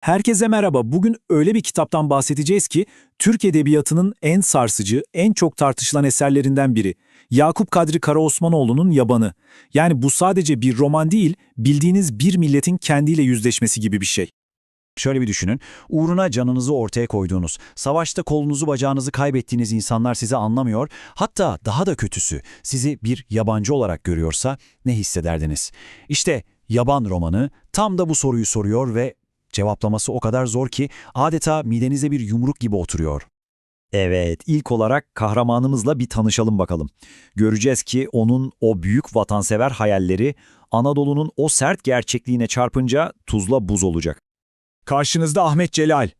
Herkese merhaba. Bugün öyle bir kitaptan bahsedeceğiz ki Türk Edebiyatı'nın en sarsıcı, en çok tartışılan eserlerinden biri. Yakup Kadri Karaosmanoğlu'nun Yabanı. Yani bu sadece bir roman değil, bildiğiniz bir milletin kendiyle yüzleşmesi gibi bir şey. Şöyle bir düşünün, uğruna canınızı ortaya koyduğunuz, savaşta kolunuzu bacağınızı kaybettiğiniz insanlar sizi anlamıyor, hatta daha da kötüsü sizi bir yabancı olarak görüyorsa ne hissederdiniz? İşte Yaban romanı tam da bu soruyu soruyor ve cevaplaması o kadar zor ki adeta midenize bir yumruk gibi oturuyor. Evet, ilk olarak kahramanımızla bir tanışalım bakalım. Göreceğiz ki onun o büyük vatansever hayalleri Anadolu'nun o sert gerçekliğine çarpınca tuzla buz olacak. Karşınızda Ahmet Celal.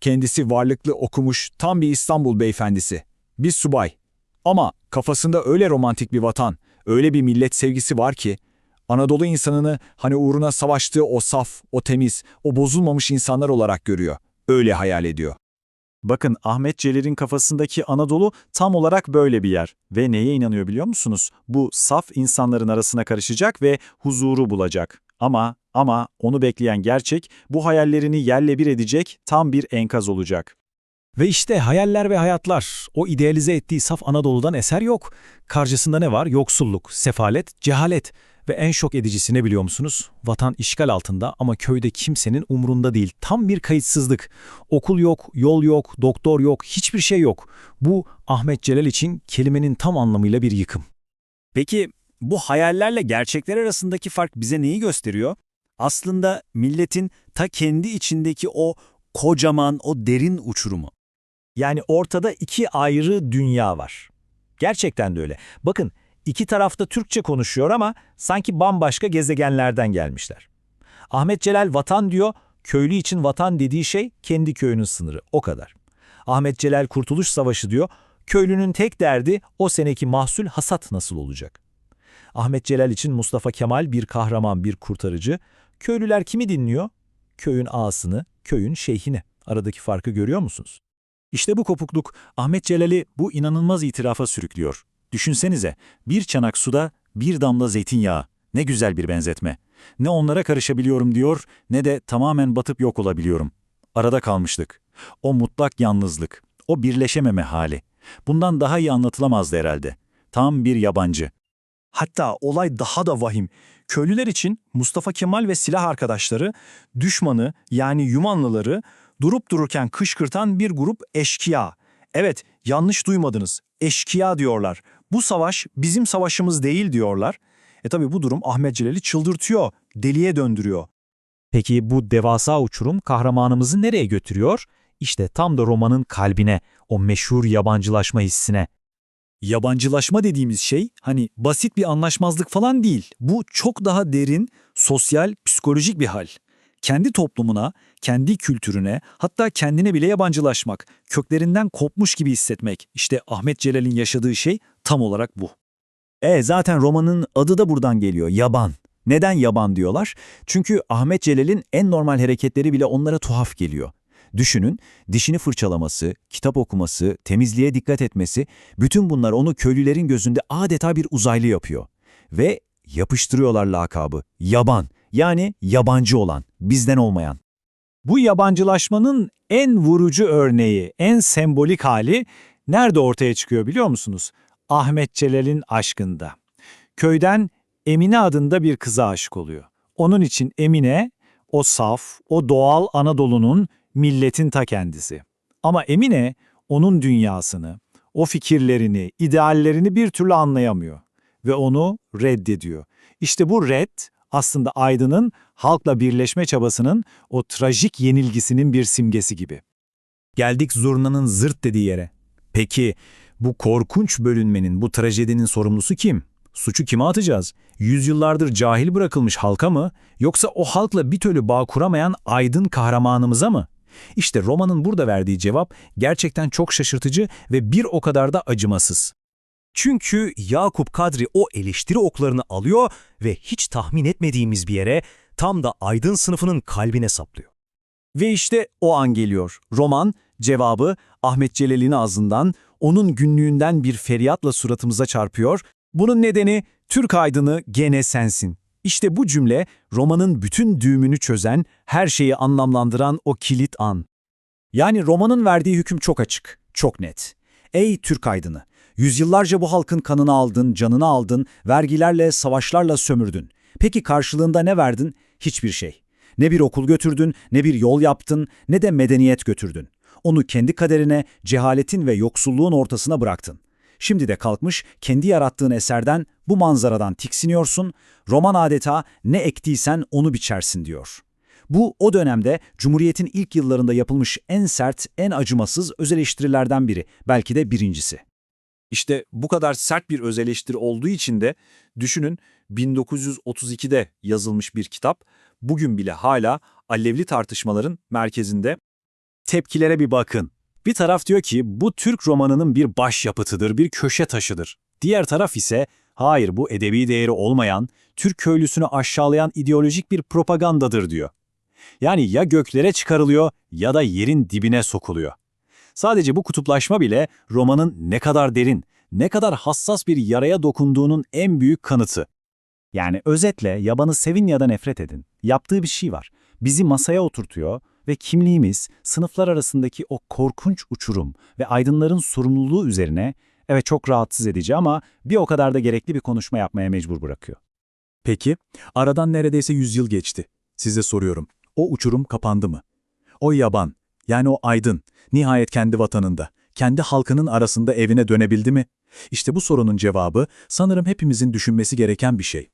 Kendisi varlıklı okumuş tam bir İstanbul beyefendisi. Bir subay. Ama kafasında öyle romantik bir vatan, öyle bir millet sevgisi var ki Anadolu insanını hani uğruna savaştığı o saf, o temiz, o bozulmamış insanlar olarak görüyor. Öyle hayal ediyor. Bakın Ahmet Celal'in kafasındaki Anadolu tam olarak böyle bir yer. Ve neye inanıyor biliyor musunuz? Bu saf insanların arasına karışacak ve huzuru bulacak. Ama ama onu bekleyen gerçek bu hayallerini yerle bir edecek tam bir enkaz olacak. Ve işte hayaller ve hayatlar, o idealize ettiği saf Anadolu'dan eser yok. Karşısında ne var? Yoksulluk, sefalet, cehalet. Ve en şok edicisi ne biliyor musunuz? Vatan işgal altında ama köyde kimsenin umrunda değil. Tam bir kayıtsızlık. Okul yok, yol yok, doktor yok, hiçbir şey yok. Bu Ahmet Celal için kelimenin tam anlamıyla bir yıkım. Peki bu hayallerle gerçekler arasındaki fark bize neyi gösteriyor? Aslında milletin ta kendi içindeki o kocaman, o derin uçurumu. Yani ortada iki ayrı dünya var. Gerçekten de öyle. Bakın iki tarafta Türkçe konuşuyor ama sanki bambaşka gezegenlerden gelmişler. Ahmet Celal vatan diyor, köylü için vatan dediği şey kendi köyünün sınırı, o kadar. Ahmet Celal Kurtuluş Savaşı diyor, köylünün tek derdi o seneki mahsul hasat nasıl olacak? Ahmet Celal için Mustafa Kemal bir kahraman, bir kurtarıcı. Köylüler kimi dinliyor? Köyün ağasını, köyün şeyhini. Aradaki farkı görüyor musunuz? İşte bu kopukluk Ahmet Celal'i bu inanılmaz itirafa sürüklüyor. Düşünsenize, bir çanak suda bir damla zeytinyağı. Ne güzel bir benzetme. Ne onlara karışabiliyorum diyor, ne de tamamen batıp yok olabiliyorum. Arada kalmışlık. O mutlak yalnızlık, o birleşememe hali. Bundan daha iyi anlatılamazdı herhalde. Tam bir yabancı. Hatta olay daha da vahim. Köylüler için Mustafa Kemal ve silah arkadaşları düşmanı yani Yumanlıları durup dururken kışkırtan bir grup eşkıya. Evet yanlış duymadınız eşkıya diyorlar. Bu savaş bizim savaşımız değil diyorlar. E tabi bu durum Ahmet Celal'i çıldırtıyor, deliye döndürüyor. Peki bu devasa uçurum kahramanımızı nereye götürüyor? İşte tam da romanın kalbine, o meşhur yabancılaşma hissine. Yabancılaşma dediğimiz şey hani basit bir anlaşmazlık falan değil. Bu çok daha derin, sosyal, psikolojik bir hal. Kendi toplumuna, kendi kültürüne, hatta kendine bile yabancılaşmak, köklerinden kopmuş gibi hissetmek. İşte Ahmet Celal'in yaşadığı şey tam olarak bu. E zaten romanın adı da buradan geliyor, yaban. Neden yaban diyorlar? Çünkü Ahmet Celal'in en normal hareketleri bile onlara tuhaf geliyor. Düşünün, dişini fırçalaması, kitap okuması, temizliğe dikkat etmesi, bütün bunlar onu köylülerin gözünde adeta bir uzaylı yapıyor. Ve yapıştırıyorlar lakabı, yaban, yani yabancı olan, bizden olmayan. Bu yabancılaşmanın en vurucu örneği, en sembolik hali nerede ortaya çıkıyor biliyor musunuz? Ahmet Celal'in aşkında. Köyden Emine adında bir kıza aşık oluyor. Onun için Emine, o saf, o doğal Anadolu'nun milletin ta kendisi. Ama Emine onun dünyasını, o fikirlerini, ideallerini bir türlü anlayamıyor ve onu reddediyor. İşte bu red aslında Aydın'ın halkla birleşme çabasının o trajik yenilgisinin bir simgesi gibi. Geldik zurnanın zırt dediği yere. Peki bu korkunç bölünmenin, bu trajedinin sorumlusu kim? Suçu kime atacağız? Yüzyıllardır cahil bırakılmış halka mı? Yoksa o halkla bir türlü bağ kuramayan aydın kahramanımıza mı? İşte romanın burada verdiği cevap gerçekten çok şaşırtıcı ve bir o kadar da acımasız. Çünkü Yakup Kadri o eleştiri oklarını alıyor ve hiç tahmin etmediğimiz bir yere tam da aydın sınıfının kalbine saplıyor. Ve işte o an geliyor. Roman, cevabı Ahmet Celal'in ağzından, onun günlüğünden bir feryatla suratımıza çarpıyor. Bunun nedeni Türk aydını gene sensin. İşte bu cümle romanın bütün düğümünü çözen, her şeyi anlamlandıran o kilit an. Yani romanın verdiği hüküm çok açık, çok net. Ey Türk aydını! Yüzyıllarca bu halkın kanını aldın, canını aldın, vergilerle, savaşlarla sömürdün. Peki karşılığında ne verdin? Hiçbir şey. Ne bir okul götürdün, ne bir yol yaptın, ne de medeniyet götürdün. Onu kendi kaderine, cehaletin ve yoksulluğun ortasına bıraktın. Şimdi de kalkmış kendi yarattığın eserden, bu manzaradan tiksiniyorsun, roman adeta ne ektiysen onu biçersin diyor. Bu o dönemde Cumhuriyet'in ilk yıllarında yapılmış en sert, en acımasız öz eleştirilerden biri, belki de birincisi. İşte bu kadar sert bir öz eleştiri olduğu için de düşünün 1932'de yazılmış bir kitap bugün bile hala alevli tartışmaların merkezinde. Tepkilere bir bakın. Bir taraf diyor ki bu Türk romanının bir başyapıtıdır, bir köşe taşıdır. Diğer taraf ise hayır bu edebi değeri olmayan, Türk köylüsünü aşağılayan ideolojik bir propagandadır diyor. Yani ya göklere çıkarılıyor ya da yerin dibine sokuluyor. Sadece bu kutuplaşma bile romanın ne kadar derin, ne kadar hassas bir yaraya dokunduğunun en büyük kanıtı. Yani özetle yabanı sevin ya da nefret edin. Yaptığı bir şey var. Bizi masaya oturtuyor ve kimliğimiz, sınıflar arasındaki o korkunç uçurum ve aydınların sorumluluğu üzerine, evet çok rahatsız edici ama bir o kadar da gerekli bir konuşma yapmaya mecbur bırakıyor. Peki, aradan neredeyse 100 yıl geçti. Size soruyorum, o uçurum kapandı mı? O yaban, yani o aydın, nihayet kendi vatanında, kendi halkının arasında evine dönebildi mi? İşte bu sorunun cevabı sanırım hepimizin düşünmesi gereken bir şey.